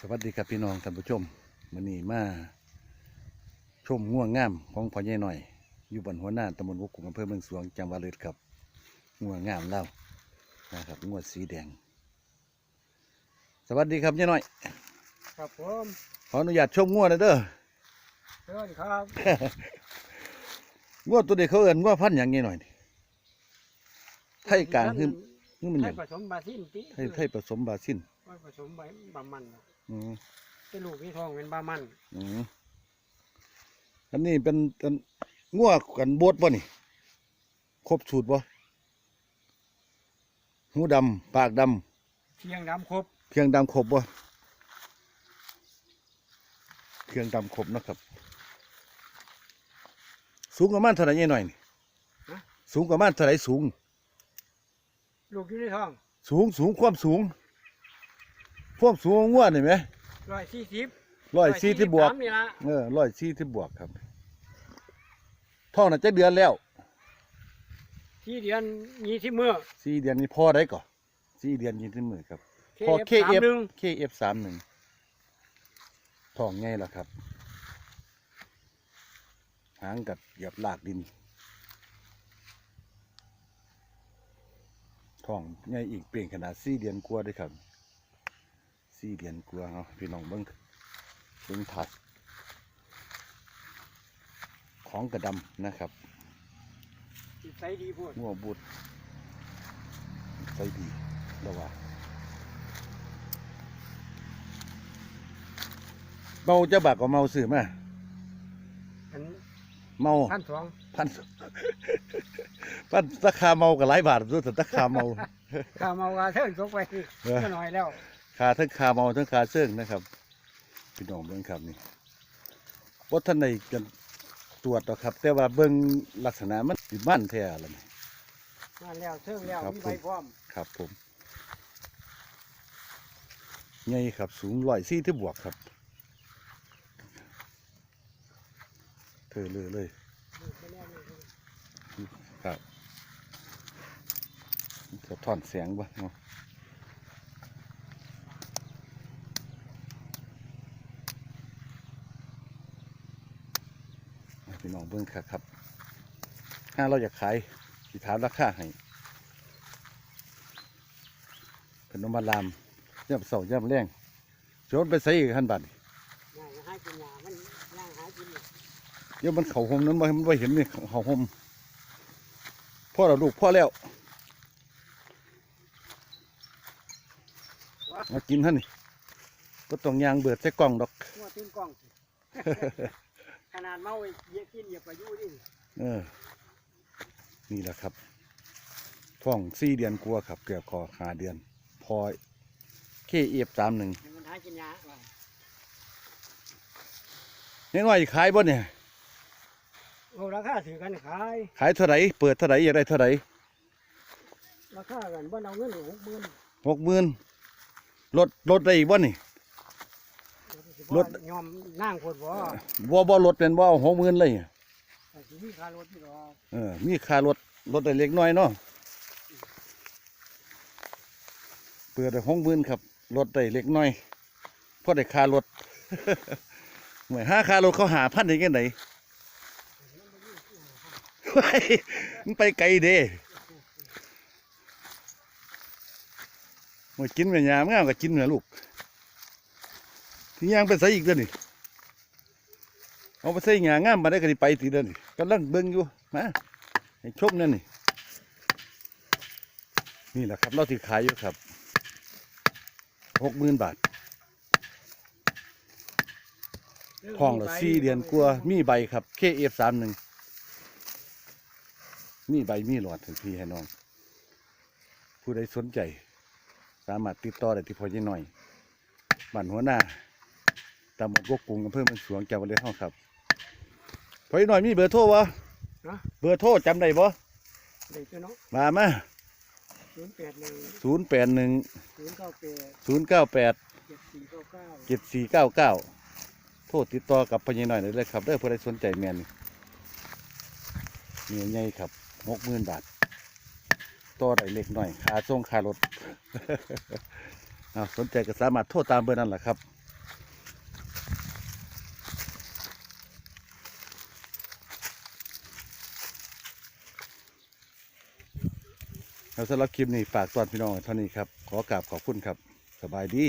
สวัสดีครับพี่น้องท่านผู้ชมวันนี้มาชมง่วงงามของพ่อใหญ่หน่อย อยู่บนหัวหน้าตำบลวกกุ่มอำเภอเมืองสวงจังหวัดเลยครับง่วงงามเล่านะครับง่วงสีแดง สวัสดีครับยายหน่อย ครับผมขออนุญาตชมง่วงหนะเด้อเชิญครับง่วงตัวเด็กเขาเอิ้นง่วงพันธุ์หยังยายหน่อยนี่ไทยกลางขึ้น นี่มันหไทยัยงผสมบาซินติไทยไทยผสมบาซินไทยผสมใบบามันอืมเป็นลูกนี่ทองเป็นบามันอืมอันนี้เป็นเป็นง่วงกันโบดป่ะนี่ ครบสูตรป่ะหูดำปากดเชียงดำครบำเครื่องดำครบป่ะเครื่องดำครบเนาะครับ สูงประมาณเท่าไหร่หน่อยนี่สูงประมาณเท่าไหร่สูง ลูกอยู่ในทองสูงสูงความสูง ความสูงของง่วงนี่ไหมร้อยสี่สิบร้อยสี่ที่บวก นี่ละเออร้อยสี่ที่บวกครับท่องน่ะจะเดือนแล้วที่เดือนยี่สิบมื้อสี่เดือนนี้พอได้ก่อนสี่เดือนยี่สิบมือครับพอ KF สาม KF หนึ่ง KF สามหนึ่งท่องไงล่ะครับ หางกับเหยียบลากดิน ท่องไงอีกเปลี่ยนขนาดสี่เดือนกว่าด้วยครับสี่เดือนกว่าเอาพี่น้องเบิ้งเบิ้งถัด ของกระดำนะครับจิตใจดีพูดงัวบุดใจดีแล้วว่าเมาจะบากก็เมาสื่อมาอัน เมาพันสองพันพันตะคาเมากับหลายบาทด้วยแต่ตะคาเมาข้าวมาวาเทิงตกไปเออก็หน่อยแล้วคาทั้งคาเมาทั้งคาเสื่องนะครับพี่น้องเบิ่งครับนี่ว่าท่านในกันตรวจหรอกครับ แต่ว่าเบิ่งลักษณะมันสิมันแท้ละนี่นั่นแล้วเทิงแล้วครับมีใบพร้อมครับผมใหญ่ครับสูงร้อยสี่ที่บวกครับ เธอเลยเลยครับสะท้อนเสียงบ่เนาะให้พี่น้องเบิ่งครับครับ ถ้าเราอยากขายสิถามราคาให้ขนมบาลามย่ำเสาย่ำแรงโจนไปใส่อีกขันบาทนี่ ย่างหากินยามันย่างหากินนี่ เดี๋ยวมันเข่าหมนั้นบ่มันบ่เห็นนี่เข่าหมพ่อเราลูกพ่อแล้วมากินท่านนี่ก็ต้องยางเบิดใส่กล่องดอกหัวตีนกล้องขนาดเมาไอ้เหยียบกินเหยียบไปอยู่ดิเออ นี่แหละครับท้องสี่เดือนกลัวาครับ เกือบคอหาเดือน พอเคเอฟสามหนึ่งให้มันหากินยาว่านี่น้อยขายบ่เนี่ย โอ้ราคาถือกันขายขายเท่าไหร่เปิดเท่าไหร่อยากได้เท่าไหร่ราคากันบ่เอาเงินหกหมื่นหกหมื่นลดลดได้อีกบ่นี่ รถ ยอมนั่งคนบ่บ่บ่ลดเป็นบ่เอาหกหมื่นเลยแต่สิมีค่ารถที่รอเออมีค่ารถลดได้เล็กน้อยเนาะเปิดได้หกหมื่นครับลดได้เล็กน้อยเพราะได้ค่ารถ เหมือนห้าค่ารถเขาหาพันได้ยังไงเฮ้ย มันไปไกลเด้มากินแม่ยามงามก็กินแม่ลูกที่ย่างไปใส่อีกเด้อนี่เอาไปใส่หยางามมาได้ก็สิไปตีเด้อนี่กำลังเบิ่งอยู่มาให้ชมนั่นนี่นี่แหละครับเราที่ขายอยู่ครับหกหมื่นบาททองละสี่เดือนกลัวมีใบครับ KF สา มหนึ่งมีใบมีหลอดให้พี่ให้น้อง ผู้ใดสนใจ สามารถติดต่อได้ที่พ่อยี่หน่อยบ้านหัวหน้าตำบลกกกุงอำเภอเมืองสวงจังหวัดเลยห้องครับพ่อยี่หน่อยมีเบอร์โทรวะนะเบอร์โทรจำได้บ่เด็กเนาะมามาศูนย์แปดหนึ่งศูนย์แปดหนึ่งศูนย์เก้าแปดศูนย์เก้าแปดเจ็ดสี่เก้าเก้าเจ็ดสี่เก้าเก้าโทรติดต่อกับพ่อยี่หน่อยได้เลยครับเด้อผู้ใดสนใจแมนนี่ใหญ่ครับ หกหมื่นบาทต่อได้เล็กหน้อยค่าส่งค่ารถเอาสนใจก็สามารถโทรตามเบอร์นั้นแหละครับแล้วสำหรับคลิปนี้ฝากตอนพี่น้องเท่านี้ครับ ขอกราบขอบคุณครับ สบายดี